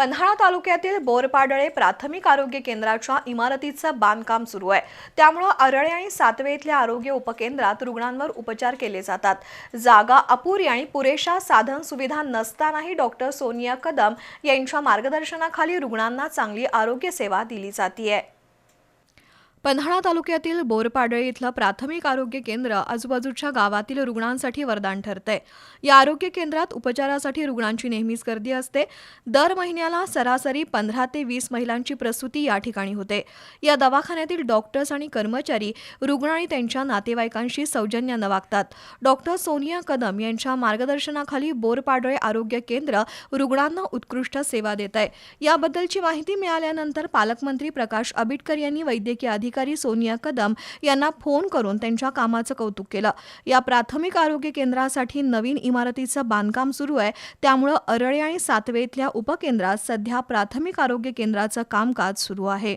पन्हाळा तालुक्यातील बोरपाडळे प्राथमिक आरोग्य केंद्राच्या इमारतीचं बांधकाम सुरू आहे. त्यामुळं अरळे आणि सातवे इथल्या आरोग्य उपकेंद्रात रुग्णांवर उपचार केले जातात. जागा अपुरी आणि पुरेशा साधन सुविधा नसतानाही डॉक्टर सोनिया कदम यांच्या मार्गदर्शनाखाली रुग्णांना चांगली आरोग्य सेवा दिली जाते पन्हाळा तालुक्यातील बोरपाडळी इथलं प्राथमिक आरोग्य केंद्र आजूबाजूच्या गावातील रुग्णांसाठी वरदान ठरतंय. या आरोग्य केंद्रात उपचारासाठी रुग्णांची नेहमीच गर्दी असते. दर महिन्याला सरासरी पंधरा ते वीस महिलांची प्रसूती या ठिकाणी होते. या दवाखान्यातील डॉक्टर्स आणि कर्मचारी रुग्ण आणि त्यांच्या नातेवाईकांशी सौजन्यानं वागतात. डॉक्टर सोनिया कदम यांच्या मार्गदर्शनाखाली बोरपाडळे आरोग्य केंद्र रुग्णांना उत्कृष्ट सेवा देत आहे याबद्दलची माहिती मिळाल्यानंतर पालकमंत्री प्रकाश आबिटकर यांनी वैद्यकीय अधिकारी सोनिया कदम यांना फोन करून त्यांच्या कामाचं कौतुक केलं. या प्राथमिक आरोग्य केंद्रासाठी नवीन इमारतीचं बांधकाम सुरू आहे. त्यामुळं अरळे आणि सातवे इथल्या उपकेंद्रात सध्या प्राथमिक आरोग्य केंद्राचं कामकाज सुरू आहे.